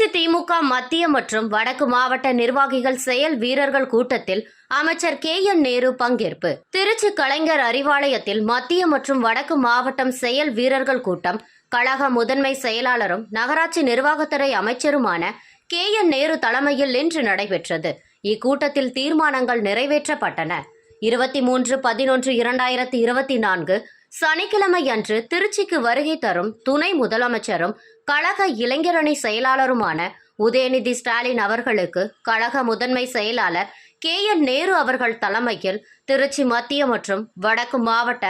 திருச்சி திமுக மத்திய மற்றும் வடக்கு மாவட்ட நிர்வாகிகள் செயல் வீரர்கள் கூட்டத்தில் அமைச்சர் கே என் நேரு பங்கேற்பு. திருச்சி கலைஞர் அறிவாலயத்தில் மத்திய மற்றும் வடக்கு மாவட்டம் செயல் வீரர்கள் கூட்டம். கழக முதன்மை செயலாளரும் நகராட்சி நிர்வாகத்துறை அமைச்சருமான கே என் நேரு தலைமையில் இன்று நடைபெற்றது. இக்கூட்டத்தில் தீர்மானங்கள் நிறைவேற்றப்பட்டன. இருபத்தி மூன்று பதினொன்று இரண்டாயிரத்தி இருபத்தி நான்கு சனிக்கிழமை அன்று திருச்சிக்கு வருகை தரும் துணை முதலமைச்சரும் கழக இளைஞரணி செயலாளருமான உதயநிதி ஸ்டாலின் அவர்களுக்கு கழக முதன்மை செயலாளர் கே என் நேரு அவர்கள் தலைமையில் திருச்சி மத்திய மற்றும் வடக்கு மாவட்ட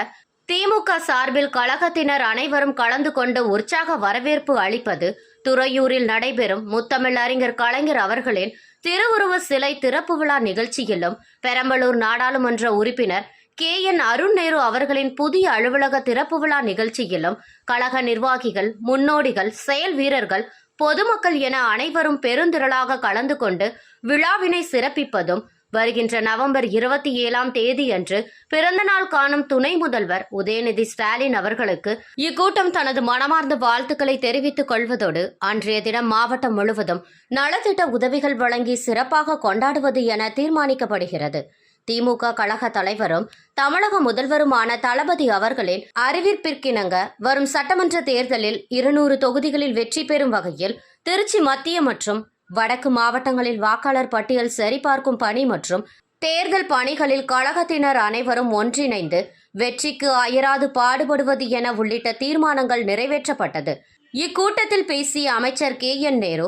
திமுக சார்பில் கழகத்தினர் அனைவரும் கலந்து கொண்டு உற்சாக வரவேற்பு அளிப்பது துறையூரில் நடைபெறும் முத்தமிழ் அறிஞர் கலைஞர் அவர்களின் திருவுருவ சிலை திறப்பு விழா நிகழ்ச்சியிலும் பெரம்பலூர் நாடாளுமன்ற உறுப்பினர் கே. என். அருண் நேரு அவர்களின் புதிய அலுவலக திறப்பு விழா நிகழ்ச்சியிலும் கழக நிர்வாகிகள் முன்னோடிகள் செயல் வீரர்கள் பொதுமக்கள் என அனைவரும் பெருந்திரளாக கலந்து கொண்டு விழாவினை சிறப்பிப்பதும் வருகின்ற நவம்பர் இருபத்தி ஏழாம் தேதியன்று பிறந்தநாள் காணும் துணை முதல்வர் உதயநிதி ஸ்டாலின் அவர்களுக்கு இக்கூட்டம் தனது மனமார்ந்த வாழ்த்துக்களை தெரிவித்துக் கொள்வதோடு அன்றைய தினம் மாவட்டம் முழுவதும் நலத்திட்ட உதவிகள் வழங்கி சிறப்பாக கொண்டாடுவது என தீர்மானிக்கப்படுகிறது. திமுக கழக தலைவரும் தமிழக முதல்வருமான தளபதி அவர்களின் அறிவிப்பிற்கிணங்க வரும் சட்டமன்ற தேர்தலில் இருநூறு தொகுதிகளில் வெற்றி பெறும் வகையில் திருச்சி மத்திய மற்றும் வடக்கு மாவட்டங்களில் வாக்காளர் பட்டியல் சரிபார்க்கும் பணி மற்றும் தேர்தல் பணிகளில் கழகத்தினர் அனைவரும் ஒன்றிணைந்து வெற்றிக்கு அயராது பாடுபடுவது என உள்ளிட்ட தீர்மானங்கள் நிறைவேற்றப்பட்டது. இக்கூட்டத்தில் பேசிய அமைச்சர் கே என் நேரு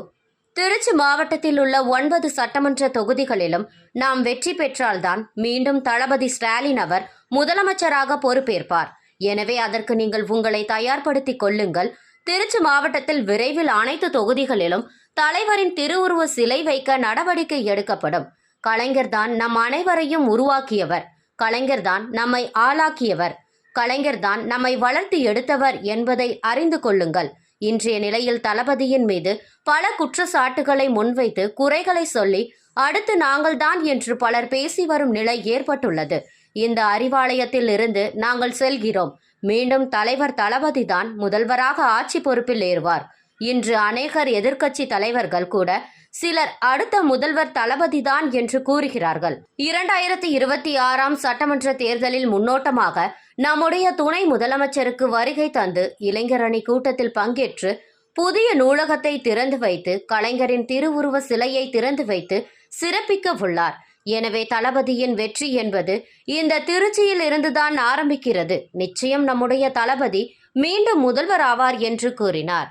திருச்சி மாவட்டத்தில் உள்ள ஒன்பது சட்டமன்ற தொகுதிகளிலும் நாம் வெற்றி பெற்றால்தான் மீண்டும் தளபதி ஸ்டாலின் அவர் முதலமைச்சராக பொறுப்பேற்பார். எனவே அதற்கு நீங்கள் உங்களை தயார்படுத்திக் கொள்ளுங்கள். திருச்சி மாவட்டத்தில் விரைவில் அனைத்து தொகுதிகளிலும் தலைவரின் திருவுருவ சிலை வைக்க நடவடிக்கை எடுக்கப்படும். கலைஞர்தான் நம் அனைவரையும் உருவாக்கியவர். கலைஞர்தான் நம்மை ஆளாக்கியவர். கலைஞர்தான் நம்மை வளர்த்து எடுத்தவர் என்பதை அறிந்து கொள்ளுங்கள். இன்றைய நிலையில் தளபதியின் மீது பல குற்றச்சாட்டுகளை முன்வைத்து குறைகளை சொல்லி அடுத்து நாங்கள்தான் என்று பலர் பேசி வரும் நிலை ஏற்பட்டுள்ளது. இந்த அறிவாலயத்தில் இருந்து நாங்கள் செல்கிறோம். மீண்டும் தலைவர் தளபதிதான் முதல்வராக ஆட்சி பொறுப்பில் ஏறுவார். இன்று அநேகர் எதிர்க்கட்சி தலைவர்கள் கூட சிலர் அடுத்த முதல்வர் தளபதிதான் என்று கூறுகிறார்கள். இரண்டாயிரத்தி இருபத்தி ஆறாம் சட்டமன்ற தேர்தலில் முன்னோட்டமாக நம்முடைய துணை முதலமைச்சருக்கு வருகை தந்து இளைஞரணி கூட்டத்தில் பங்கேற்று புதிய நூலகத்தை திறந்து வைத்து கலைஞரின் திருவுருவ சிலையை திறந்து வைத்து சிறப்பிக்க உள்ளார். எனவே தளபதியின் வெற்றி என்பது இந்த திருச்சியில் இருந்துதான் ஆரம்பிக்கிறது. நிச்சயம் நம்முடைய தளபதி மீண்டும் முதல்வர் ஆவார் என்று கூறினார்.